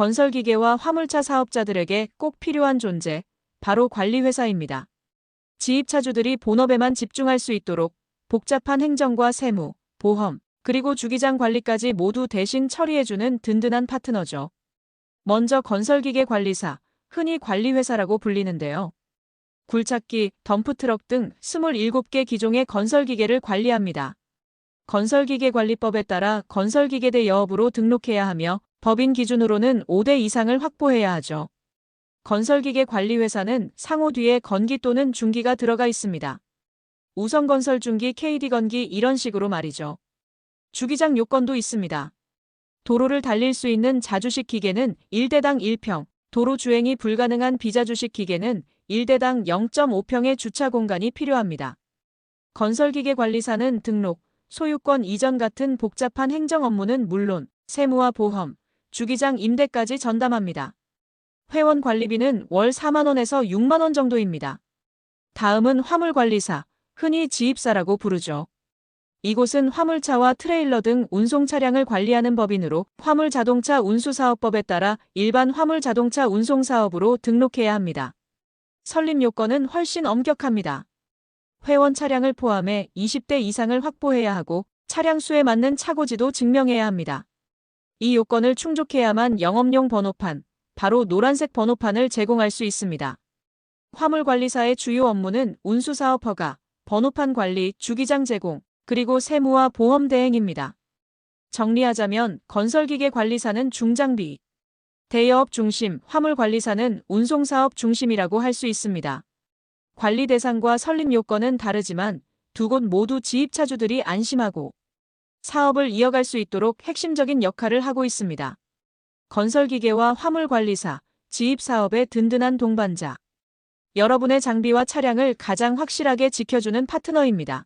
건설기계와 화물차 사업자들에게 꼭 필요한 존재, 바로 관리회사입니다. 지입차주들이 본업에만 집중할 수 있도록 복잡한 행정과 세무, 보험, 그리고 주기장 관리까지 모두 대신 처리해주는 든든한 파트너죠. 먼저 건설기계 관리사, 흔히 관리회사라고 불리는데요. 굴착기, 덤프트럭 등 27개 기종의 건설기계를 관리합니다. 건설기계 관리법에 따라 건설기계대 여업으로 등록해야 하며 법인 기준으로는 5대 이상을 확보해야 하죠. 건설기계 관리회사는 상호 뒤에 건기 또는 중기가 들어가 있습니다. 우성건설 중기 KD건기 이런 식으로 말이죠. 주기장 요건도 있습니다. 도로를 달릴 수 있는 자주식 기계는 1대당 1평, 도로 주행이 불가능한 비자주식 기계는 1대당 0.5평의 주차 공간이 필요합니다. 건설기계 관리사는 등록, 소유권 이전 같은 복잡한 행정 업무는 물론 세무와 보험, 주기장 임대까지 전담합니다. 회원 관리비는 월 4만원에서 6만원 정도입니다. 다음은 화물관리사, 흔히 지입사라고 부르죠. 이곳은 화물차와 트레일러 등 운송 차량을 관리하는 법인으로 화물 자동차 운수사업법에 따라 일반 화물 자동차 운송 사업으로 등록해야 합니다. 설립 요건은 훨씬 엄격합니다. 회원 차량을 포함해 20대 이상을 확보해야 하고 차량 수에 맞는 차고지도 증명해야 합니다. 이 요건을 충족해야만 영업용 번호판, 바로 노란색 번호판을 제공할 수 있습니다. 화물관리사의 주요 업무는 운수사업 허가, 번호판 관리, 주기장 제공, 그리고 세무와 보험 대행입니다. 정리하자면 건설기계 관리사는 중장비, 대여업 중심, 화물관리사는 운송사업 중심이라고 할 수 있습니다. 관리 대상과 설립 요건은 다르지만 두 곳 모두 지입차주들이 안심하고 사업을 이어갈 수 있도록 핵심적인 역할을 하고 있습니다. 건설기계와 화물관리사, 지입사업의 든든한 동반자. 여러분의 장비와 차량을 가장 확실하게 지켜주는 파트너입니다.